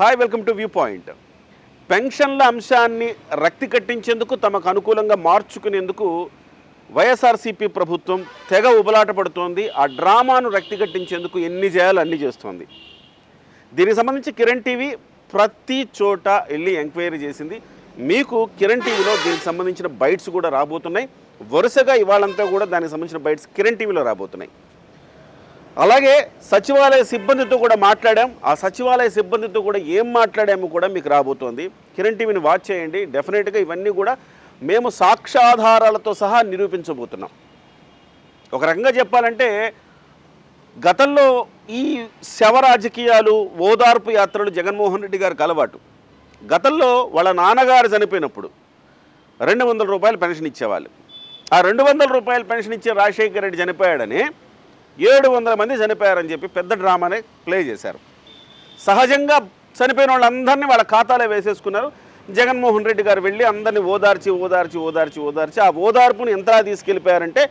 Hi welcome to view point పెన్షన్ల అంశాన్ని రక్తి కట్టించేందుకు తమకు అనుకూలంగా మార్చుకునేందుకు వైఎస్ఆర్సీపీ ప్రభుత్వం తెగ ఉబలాట పడుతోంది ఆ డ్రామాను రక్తి కట్టించేందుకు ఎన్ని చేయాలో అన్ని చేస్తోంది. దీనికి సంబంధించి కిరణ్ టీవీ ప్రతి చోట వెళ్ళి ఎంక్వైరీ చేసింది. మీకు కిరణ్ టీవీలో దీనికి సంబంధించిన బైట్స్ కూడా రాబోతున్నాయి. వరుసగా ఇవాళంతా కూడా దానికి సంబంధించిన బైట్స్ కిరణ్ టీవీలో రాబోతున్నాయి. అలాగే సచివాలయ సిబ్బందితో కూడా మాట్లాడాం. ఆ సచివాలయ సిబ్బందితో కూడా ఏం మాట్లాడామో కూడా మీకు రాబోతోంది. కిరణ్ టీవీని వాచ్ చేయండి. డెఫినెట్గా ఇవన్నీ కూడా మేము సాక్ష్యాధారాలతో సహా నిరూపించబోతున్నాం. ఒక రకంగా చెప్పాలంటే గతంలో ఈ శవ రాజకీయాలు ఓదార్పు యాత్రలు జగన్మోహన్ రెడ్డి గారికి అలవాటు. గతంలో వాళ్ళ నాన్నగారు చనిపోయినప్పుడు రెండు వందల రూపాయలు పెన్షన్ ఇచ్చేవాళ్ళు. ఆ రెండు వందల రూపాయలు పెన్షన్ ఇచ్చే రాజశేఖర రెడ్డి చనిపోయాడని ఏడు వందల మంది చనిపోయారని చెప్పి పెద్ద డ్రామానే ప్లే చేశారు. సహజంగా చనిపోయిన వాళ్ళందరినీ వాళ్ళ ఖాతాలో వేసేసుకున్నారు. జగన్మోహన్ రెడ్డి గారు వెళ్ళి అందరినీ ఓదార్చి ఓదార్చి ఓదార్చి ఓదార్చి ఆ ఓదార్పును ఎంతలా తీసుకెళ్ళిపోయారంటే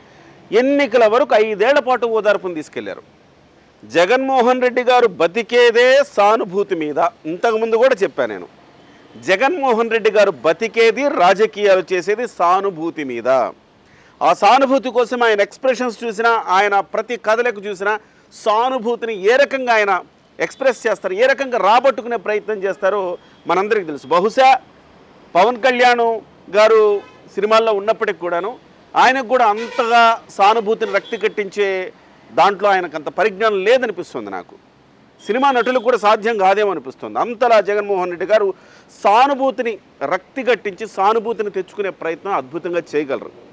ఎన్నికల వరకు ఐదేళ్ళ పాటు ఓదార్పుని తీసుకెళ్ళారు. జగన్మోహన్ రెడ్డి గారు బతికేదే సానుభూతి మీద. ఇంతకుముందు కూడా చెప్పాను నేను. జగన్మోహన్ రెడ్డి గారు బతికేది రాజకీయాలు చేసేది సానుభూతి మీద. ఆ సానుభూతి కోసం ఆయన ఎక్స్ప్రెషన్స్ చూసినా ఆయన ప్రతి కథలకు చూసినా సానుభూతిని ఏ రకంగా ఆయన ఎక్స్ప్రెస్ చేస్తారు ఏ రకంగా రాబట్టుకునే ప్రయత్నం చేస్తారో మనందరికీ తెలుసు. బహుశా పవన్ కళ్యాణ్ గారు సినిమాల్లో ఉన్నప్పటికి కూడాను ఆయనకు కూడా అంతగా సానుభూతిని రక్తి కట్టించే దాంట్లో ఆయనకు అంత పరిజ్ఞానం లేదనిపిస్తుంది నాకు. సినిమా నటులకు కూడా సాధ్యం కాదేమో అనిపిస్తుంది. అంతలా జగన్మోహన్ రెడ్డి గారు సానుభూతిని రక్తి కట్టించి సానుభూతిని తెచ్చుకునే ప్రయత్నం అద్భుతంగా చేయగలరు.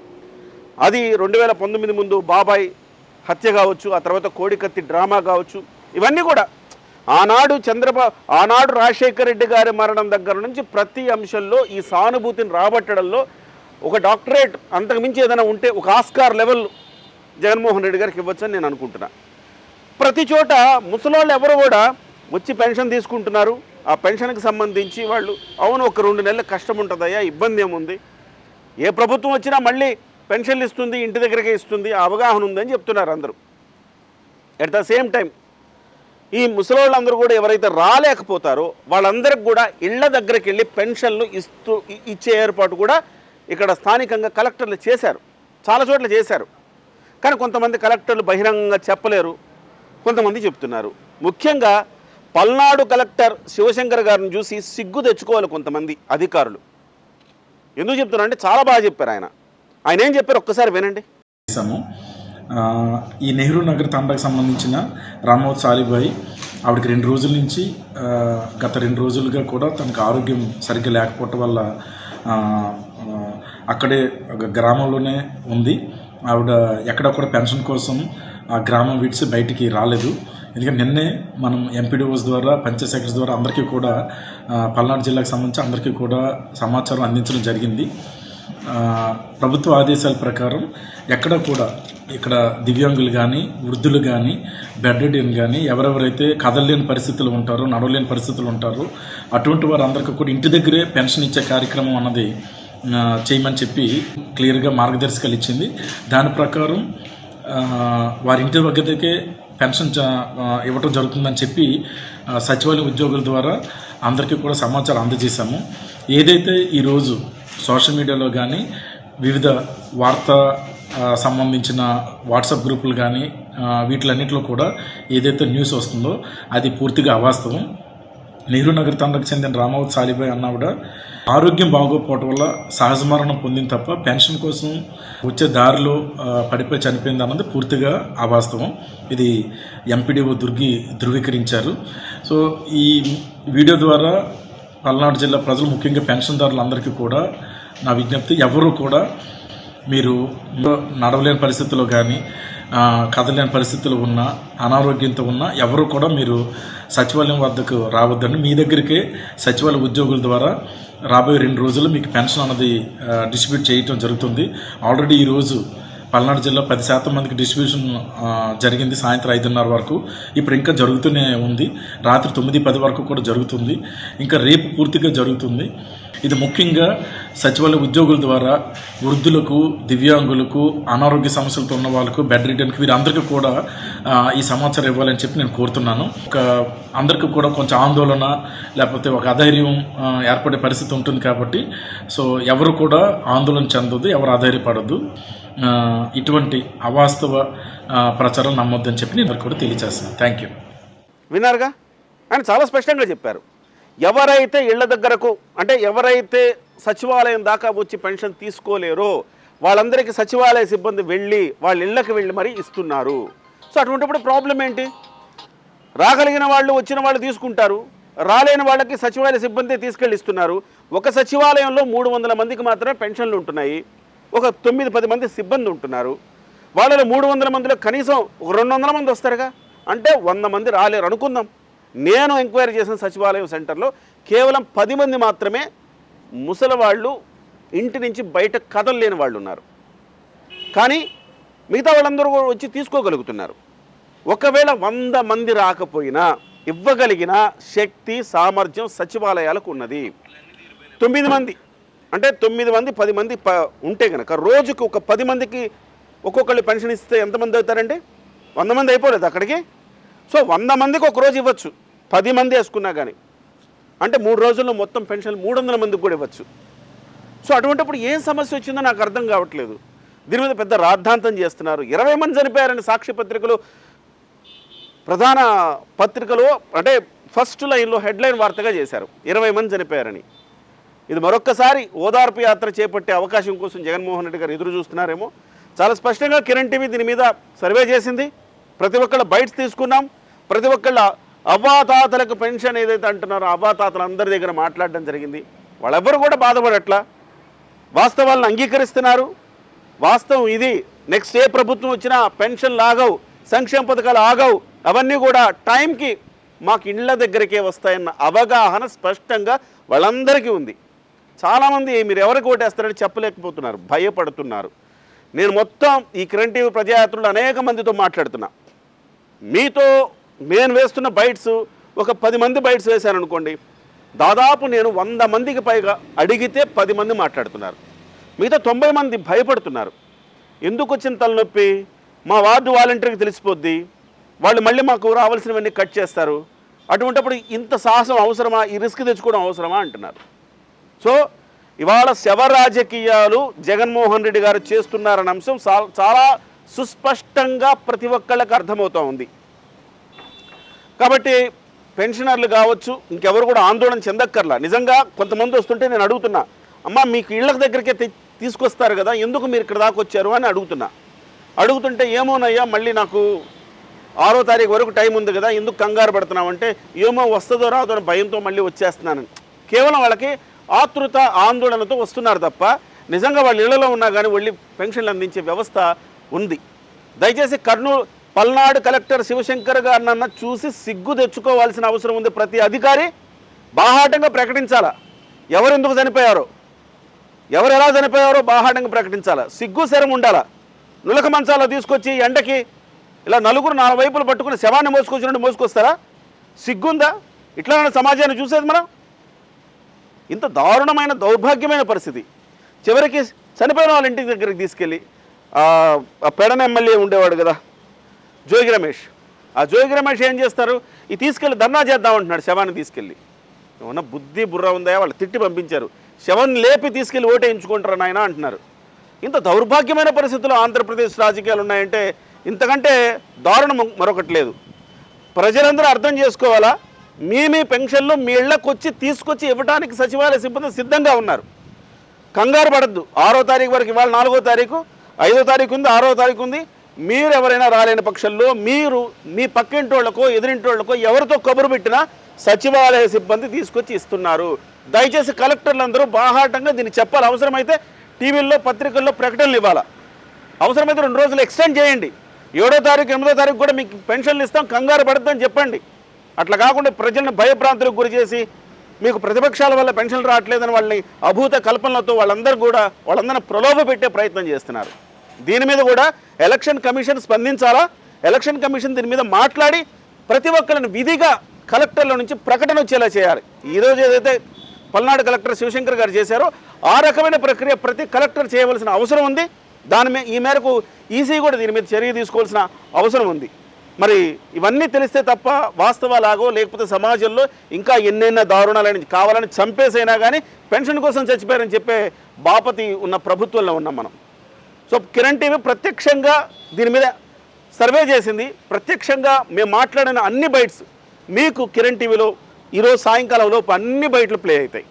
అది రెండు వేల పంతొమ్మిది ముందు బాబాయ్ హత్య కావచ్చు ఆ తర్వాత కోడికత్తి డ్రామా కావచ్చు ఇవన్నీ కూడా. ఆనాడు చంద్రబాబు ఆనాడు రాజశేఖర రెడ్డి గారి మరణం దగ్గర నుంచి ప్రతి అంశంలో ఈ సానుభూతిని రాబట్టడంలో ఒక డాక్టరేట్ అంతకుమించి ఏదైనా ఉంటే ఒక ఆస్కార్ లెవెల్ జగన్మోహన్ రెడ్డి గారికి ఇవ్వచ్చని నేను అనుకుంటున్నా. ప్రతి చోట ముసలోళ్ళు ఎవరు కూడా వచ్చి పెన్షన్ తీసుకుంటున్నారు. ఆ పెన్షన్కి సంబంధించి వాళ్ళు అవును ఒక రెండు నెలలు కష్టం ఉంటుందయ్యా ఇబ్బంది ఏముంది? ఏ ప్రభుత్వం వచ్చినా మళ్ళీ పెన్షన్లు ఇస్తుంది ఇంటి దగ్గరకే ఇస్తుంది అవగాహన ఉందని చెప్తున్నారు అందరూ. ఎట్ ద సేమ్ టైం ఈ ముసలోళ్ళందరూ కూడా ఎవరైతే రాలేకపోతారో వాళ్ళందరికి కూడా ఇళ్ళ దగ్గరికి వెళ్ళి పెన్షన్లు ఇస్తూ ఇచ్చే ఏర్పాటు కూడా ఇక్కడ స్థానికంగా కలెక్టర్లు చేశారు. చాలా చోట్ల చేశారు. కానీ కొంతమంది కలెక్టర్లు బహిరంగంగా చెప్పలేరు. కొంతమంది చెప్తున్నారు. ముఖ్యంగా పల్నాడు కలెక్టర్ శివశంకర్ గారిని చూసి సిగ్గు తెచ్చుకోవాలి కొంతమంది అధికారులు. ఎందుకు చెప్తున్నా అంటే చాలా బాగా చెప్పారు ఆయన. ఆయన ఏం చెప్పారు? ఒక్కసారి వినండి. చేశాము. ఈ నెహ్రూ నగర్ తండాకు సంబంధించిన రామోత్ సాలిబాయి ఆవిడకి రెండు రోజుల నుంచి గత రెండు రోజులుగా కూడా తనకు ఆరోగ్యం సరిగ్గా లేకపోవటం వల్ల అక్కడే ఒక గ్రామంలోనే ఉంది. ఆవిడ ఎక్కడో కూడా పెన్షన్ కోసం ఆ గ్రామం విడిచి బయటికి రాలేదు. ఎందుకంటే నిన్నే మనం ఎంపీడీఓస్ ద్వారా పంచాయత్ సెక్రటరీ ద్వారా అందరికీ కూడా పల్నాడు జిల్లాకు సంబంధించి అందరికీ కూడా సమాచారం అందించడం జరిగింది. ప్రభుత్వ ఆదేశాల ప్రకారం ఎక్కడ కూడా ఇక్కడ దివ్యాంగులు కానీ వృద్ధులు కానీ బెడ్డెడియన్ కానీ ఎవరెవరైతే కదలలేని పరిస్థితులు ఉంటారో నడవలేని పరిస్థితులు ఉంటారో అటువంటి వారందరికీ కూడా ఇంటి దగ్గరే పెన్షన్ ఇచ్చే కార్యక్రమం అన్నది చేయమని చెప్పి క్లియర్గా మార్గదర్శకాలు ఇచ్చింది. దాని ప్రకారం వారి ఇంటి దగ్గరకే పెన్షన్ ఇవ్వటం జరుగుతుందని చెప్పి సచివాలయ ఉద్యోగుల ద్వారా అందరికీ కూడా సమాచారం అందజేశాము. ఏదైతే ఈరోజు సోషల్ మీడియాలో కానీ వివిధ వార్తా సంబంధించిన వాట్సాప్ గ్రూపులు కానీ వీటిలన్నింటిలో వీటిలన్నిటిలో కూడా ఏదైతే న్యూస్ వస్తుందో అది పూర్తిగా అవాస్తవం. నెహ్రూ నగర్ తండ్రకు చెందిన రామావత్ సాలిబాయ్ అన్నావిడ ఆరోగ్యం బాగోకపోవటం వల్ల సహజ మరణం పొందింది తప్ప పెన్షన్ కోసం వచ్చే దారిలో పడిపోయి చనిపోయింది అన్నది పూర్తిగా అవాస్తవం. ఇది ఎంపీడీఓ దుర్గి ధృవీకరించారు. సో ఈ వీడియో ద్వారా పల్నాడు జిల్లా ప్రజలు ముఖ్యంగా పెన్షన్దారులందరికీ కూడా నా విజ్ఞప్తి ఎవరు కూడా మీరు నడవలేని పరిస్థితుల్లో కానీ కదలేని పరిస్థితులు ఉన్నా అనారోగ్యంతో ఉన్నా ఎవరు కూడా మీరు సచివాలయం వద్దకు రావద్దని మీ దగ్గరికే సచివాలయ ఉద్యోగుల ద్వారా రాబోయే రెండు రోజుల్లో మీకు పెన్షన్ అన్నది డిస్ట్రిబ్యూట్ చేయటం జరుగుతుంది. ఆల్రెడీ ఈరోజు పల్నాడు జిల్లా పది శాతం మందికి డిస్ట్రిబ్యూషన్ జరిగింది సాయంత్రం ఐదున్నర వరకు. ఇప్పుడు ఇంకా జరుగుతూనే ఉంది. రాత్రి తొమ్మిది పది వరకు కూడా జరుగుతుంది. ఇంకా రేపు పూర్తిగా జరుగుతుంది. ఇది ముఖ్యంగా సచివాలయ ఉద్యోగుల ద్వారా వృద్ధులకు దివ్యాంగులకు అనారోగ్య సమస్యలతో ఉన్న వాళ్ళకు బెడ్ రిటర్న్కి వీరందరికీ కూడా ఈ సమాచారం ఇవ్వాలని చెప్పి నేను కోరుతున్నాను. ఒక అందరికీ కూడా కొంచెం ఆందోళన లేకపోతే ఒక అధైర్యం ఏర్పడే పరిస్థితి ఉంటుంది కాబట్టి సో ఎవరు కూడా ఆందోళన చెందొద్దు ఎవరు అధైర్యపడద్దు. ఇటువంటి అవాస్తవ ప్రచారం నమ్మొద్దని చెప్పి నేను కూడా తెలియజేస్తున్నాను. థ్యాంక్ యూ విన్నారుగా? ఆయన చాలా స్పష్టంగా చెప్పారు. ఎవరైతే ఇళ్ళ దగ్గరకు అంటే ఎవరైతే సచివాలయం దాకా వచ్చి పెన్షన్ తీసుకోలేరో వాళ్ళందరికీ సచివాలయ సిబ్బంది వెళ్ళి వాళ్ళ ఇళ్ళకి వెళ్ళి మరీ ఇస్తున్నారు. సో అటువంటిప్పుడు ప్రాబ్లం ఏంటి? రాగలిగిన వాళ్ళు వచ్చిన వాళ్ళు తీసుకుంటారు. రాలేని వాళ్ళకి సచివాలయ సిబ్బంది తీసుకెళ్ళి ఇస్తున్నారు. ఒక సచివాలయంలో మూడు వందల మందికి మాత్రమే పెన్షన్లు ఉంటున్నాయి. ఒక తొమ్మిది పది మంది సిబ్బంది ఉంటున్నారు. వాళ్ళలో మూడు వందల మందిలో కనీసం ఒక రెండు వందల మంది వస్తారుగా? అంటే వంద మంది రాలేరు అనుకుందాం. నేను ఎంక్వైరీ చేసిన సచివాలయం సెంటర్లో కేవలం పది మంది మాత్రమే ముసలి వాళ్ళు ఇంటి నుంచి బయట కదలలేని వాళ్ళు ఉన్నారు. కానీ మిగతా వాళ్ళందరూ కూడా వచ్చి తీసుకోగలుగుతున్నారు. ఒకవేళ వంద మంది రాకపోయినా ఇవ్వగలిగిన శక్తి సామర్థ్యం సచివాలయాలకు ఉన్నది. తొమ్మిది మంది అంటే తొమ్మిది మంది పది మంది ప ఉంటే కనుక రోజుకు ఒక పది మందికి ఒక్కొక్కళ్ళు పెన్షన్ ఇస్తే ఎంతమంది అవుతారండి? వంద మంది అయిపోలేదు అక్కడికి. సో వంద మందికి ఒక రోజు ఇవ్వచ్చు. పది మంది వేసుకున్నా కానీ అంటే మూడు రోజుల్లో మొత్తం పెన్షన్ మూడు వందల మందికి కూడా ఇవ్వచ్చు. సో అటువంటిప్పుడు ఏం సమస్య వచ్చిందో నాకు అర్థం కావట్లేదు. దీని మీద పెద్ద రాద్ధాంతం చేస్తున్నారు. ఇరవై మంది చనిపోయారని సాక్షి పత్రికలు ప్రధాన పత్రికలో అంటే ఫస్ట్ లైన్లో హెడ్లైన్ వార్తగా చేశారు. ఇరవై మంది చనిపోయారని. ఇది మరొక్కసారి ఓదార్పు యాత్ర చేపట్టే అవకాశం కోసం జగన్మోహన్ రెడ్డి గారు ఎదురు చూస్తున్నారేమో. చాలా స్పష్టంగా కిరణ్ టీవీ దీని మీద సర్వే చేసింది. ప్రతి ఒక్కళ్ళ బైట్స్ తీసుకున్నాం. ప్రతి ఒక్కళ్ళ అవ్వాతాతలకు పెన్షన్ ఏదైతే అంటున్నారో అవ్వాతాతలు అందరి దగ్గర మాట్లాడడం జరిగింది. వాళ్ళెవ్వరు కూడా బాధపడట్లా. వాస్తవాలను అంగీకరిస్తున్నారు. వాస్తవం ఇది. నెక్స్ట్ ఏ ప్రభుత్వం వచ్చినా పెన్షన్ లాగవు సంక్షేమ పథకాలు ఆగవు. అవన్నీ కూడా టైంకి మాకు ఇళ్ళ దగ్గరికే వస్తాయన్న అవగాహన స్పష్టంగా వాళ్ళందరికీ ఉంది. చాలామంది మీరు ఎవరికి ఓటేస్తారని చెప్పలేకపోతున్నారు భయపడుతున్నారు. నేను మొత్తం ఈ కిరణ్ టీవీ అనేక మందితో మాట్లాడుతున్నా. మీతో నేను వేస్తున్న బైట్స్ ఒక పది మంది బైట్స్ వేశాను అనుకోండి దాదాపు నేను వంద మందికి పైగా అడిగితే పది మంది మాట్లాడుతున్నారు. మిగతా తొంభై మంది భయపడుతున్నారు. ఎందుకు వచ్చిన తలనొప్పి? మా వార్డు వాలంటీర్కి తెలిసిపోద్ది. వాళ్ళు మళ్ళీ మాకు రావాల్సినవన్నీ కట్ చేస్తారు. అటువంటిప్పుడు ఇంత సాహసం అవసరమా? ఈ రిస్క్ తెచ్చుకోవడం అవసరమా? అంటున్నారు. సో ఇవాళ శవ రాజకీయాలు జగన్మోహన్ రెడ్డి గారు చేస్తున్నారన్న అంశం చాలా సుస్పష్టంగా ప్రతి ఒక్కళ్ళకి అర్థమవుతూ ఉంది. కాబట్టి పెన్షనర్లు కావచ్చు ఇంకెవరు కూడా ఆందోళన చెందక్కర్లా. నిజంగా కొంతమంది వస్తుంటే నేను అడుగుతున్నా అమ్మ మీకు ఇళ్ళకి దగ్గరికే తె- తీసుకొస్తారు కదా ఎందుకు మీరు ఇక్కడ దాకా వచ్చారు? అని అడుగుతున్నా. అడుగుతుంటే ఏమోనయ్యా మళ్ళీ నాకు ఆరో తారీఖు వరకు టైం ఉంది కదా ఎందుకు కంగారు పడుతున్నామంటే ఏమో వస్తుందో రాదో భయంతో మళ్ళీ వచ్చేస్తున్నాను. కేవలం వాళ్ళకి ఆతృత ఆందోళనతో వస్తున్నారు తప్ప నిజంగా వాళ్ళ ఇళ్ళలో ఉన్నా కానీ వెళ్ళి పెన్షన్లు అందించే వ్యవస్థ ఉంది. దయచేసి కర్నూలు పల్నాడు కలెక్టర్ శివశంకర్ గారినన్న చూసి సిగ్గు తెచ్చుకోవాల్సిన అవసరం ఉంది. ప్రతి అధికారి బాహాటంగా ప్రకటించాలా? ఎవరు ఎందుకు చనిపోయారో? ఎవరు ఎలా చనిపోయారో బాహాటంగా ప్రకటించాలా? సిగ్గు శరం ఉండాలా? నులక మంచాలో తీసుకొచ్చి ఎండకి ఇలా నలుగురు నాలుగు వైపులు పట్టుకుని శవాన్ని మోసుకొచ్చినట్టు మోసుకొస్తారా? సిగ్గుందా? ఇట్లా సమాజాన్ని చూసేది మనం? ఇంత దారుణమైన దౌర్భాగ్యమైన పరిస్థితి. చివరికి చనిపోయిన వాళ్ళ ఇంటి దగ్గరికి తీసుకెళ్ళి పెడన ఎమ్మెల్యే ఉండేవాడు కదా. జోగి రమేష్. ఆ జోగి రమేష్ ఏం చేస్తారు? ఈ తీసుకెళ్ళి ధర్నా చేద్దామంటున్నాడు శవాన్ని తీసుకెళ్ళి ఏమన్నా బుద్ధి బుర్ర ఉందా? వాళ్ళు తిట్టి పంపించారు. శవాన్ని లేపి తీసుకెళ్ళి ఓటేయించుకుంటారు నాయన అంటున్నారు. ఇంత దౌర్భాగ్యమైన పరిస్థితుల్లో ఆంధ్రప్రదేశ్ రాజకీయాలు ఉన్నాయంటే ఇంతకంటే దారుణం మరొకటి లేదు. ప్రజలందరూ అర్థం చేసుకోవాలా? మీ మీ పెన్షన్లు మీ ఇళ్ళకు వచ్చి తీసుకొచ్చి ఇవ్వడానికి సచివాలయ సిబ్బంది సిద్ధంగా ఉన్నారు. కంగారు పడద్దు. ఆరో తారీఖు వరకు ఇవాళ నాలుగో తారీఖు ఐదో తారీఖు ఉంది ఆరో తారీఖు ఉంది. మీరు ఎవరైనా రాలేని పక్షంలో మీరు మీ పక్కింటి వాళ్ళకో ఎవరితో కబురు పెట్టినా సచివాలయ సిబ్బంది తీసుకొచ్చి ఇస్తున్నారు. దయచేసి కలెక్టర్లందరూ బాహాటంగా దీన్ని చెప్పాలి. అవసరమైతే టీవీల్లో పత్రికల్లో ప్రకటనలు ఇవ్వాలా. అవసరమైతే రెండు రోజులు ఎక్స్టెండ్ చేయండి. ఏడో తారీఖు ఎనిమిదో తారీఖు కూడా మీకు పెన్షన్లు ఇస్తాం కంగారు పడద్దని చెప్పండి. అట్లా కాకుండా ప్రజలను భయభ్రాంతులకు గురి చేసి మీకు ప్రతిపక్షాల వల్ల పెన్షన్లు రావట్లేదని వాళ్ళని అభూత కల్పనలతో వాళ్ళందరూ కూడా వాళ్ళందరినీ ప్రలోభ పెట్టే ప్రయత్నం చేస్తున్నారు. దీని మీద కూడా ఎలక్షన్ కమిషన్ స్పందించాలా? ఎలక్షన్ కమిషన్ దీని మీద మాట్లాడి ప్రతి ఒక్కరిని విధిగా కలెక్టర్ల నుంచి ప్రకటన వచ్చేలా చేయాలి. ఈరోజు ఏదైతే పల్నాడు కలెక్టర్ శివశంకర్ గారు చేశారో ఆ రకమైన ప్రక్రియ ప్రతి కలెక్టర్ చేయవలసిన అవసరం ఉంది. దాని మీద ఈ మేరకు ఈసీ కూడా దీని మీద చర్య తీసుకోవాల్సిన అవసరం ఉంది. మరి ఇవన్నీ తెలిస్తే తప్ప వాస్తవాలాగో లేకపోతే సమాజంలో ఇంకా ఎన్నెన్న దారుణాలని కావాలని చంపేసైనా కానీ పెన్షన్ కోసం చచ్చిపోయారని చెప్పే బాపతి ఉన్న ప్రభుత్వంలో ఉన్నాం మనం. సో కిరణ్ టీవీ ప్రత్యక్షంగా దీని మీద సర్వే చేసింది. ప్రత్యక్షంగా మేము మాట్లాడిన అన్ని బైట్స్ మీకు కిరణ్ టీవీలో ఈరోజు సాయంకాలం లోపు అన్ని బయటలు ప్లే అవుతాయి.